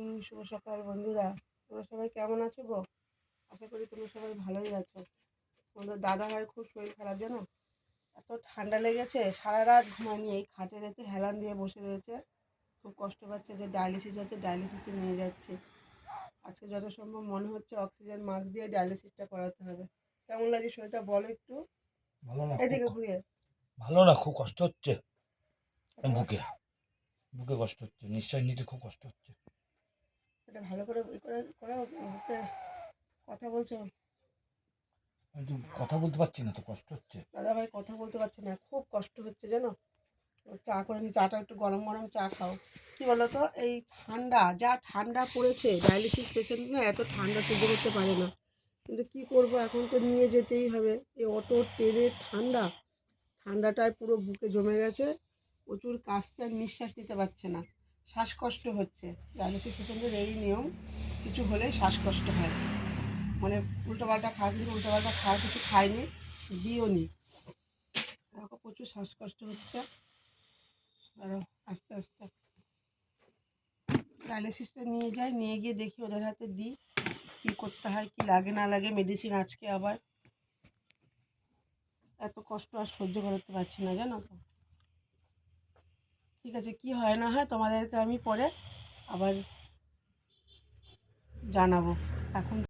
Morning শুভ সকাল বন্ধুরা। তোমরা সবাই কেমন আছো গো? আশা করি তোমরা সবাই ভালোই আছো। তোমাদের দাদা ভাইয়ের খুব শরীর খারাপ জানো? এত ঠান্ডা লেগেছে সারা রাত ঘুমায়নি। এই খাটের এতে হেলান দিয়ে বসে রয়েছে। খুব কষ্ট পাচ্ছে যে ডায়ালিসিস আছে ডায়ালিসিসে নিয়ে যাচ্ছে। আজকে যত সম্ভব মনে হচ্ছে অক্সিজেন মাস্ক দিয়ে ডায়ালিসিসটা করাতে হবে। কেমন লাগছে শরীরটা বলো একটু? ভালো না এদিকে ঘুরিয়ে। ভালো না খুব কষ্ট হচ্ছে। বুকে বুকে কষ্ট হচ্ছে নিশ্চয় নিতে খুব কষ্ট হচ্ছে। এটা ভালো করে ই করে করো কথা বলছো? কথা বলতে পারছি না তো কষ্ট হচ্ছে। দাদা ভাই কথা বলতে পারছি না খুব কষ্ট হচ্ছে জানো? চা করে নি চাটা একটু গরম গরম চা খাও। কি বলো তো এই ঠান্ডা যা ঠান্ডা পড়েছে ডায়ালিসিস পেশেন্ট না এত ঠান্ডা সহ্য করতে পারে না। কিন্তু কি করব এখন তো নিয়ে যেতেই হবে। এই অটো ট্রেনে ঠান্ডা ঠান্ডাটায় পুরো বুকে জমে গেছে প্রচুর আর নিঃশ্বাস নিতে পারছে না। শ্বাসকষ্ট হচ্ছে। ডায়ালিসিস পেশেন্টের এই নিয়ম কিছু হলে শ্বাসকষ্ট হয়। মানে উল্টোপাল্টা খাওয়া কিন্তু উল্টোপাল্টা খাওয়া কিছু খায়নি দিও নি। দেখো, প্রচুর শ্বাসকষ্ট হচ্ছে। আরও আস্তে আস্তে। ডায়ালিসিসটা নিয়ে যাই, নিয়ে গিয়ে দেখি ওদের হাতে দিই, কী করতে হয়, কি লাগে, না লাগে, মেডিসিন আজকে আবার। এত কষ্ট আর সহ্য করতে পারছি না, জানো তো? ঠিক আছে কি হয় না হয় তোমাদেরকে আমি পরে আবার জানাব। এখন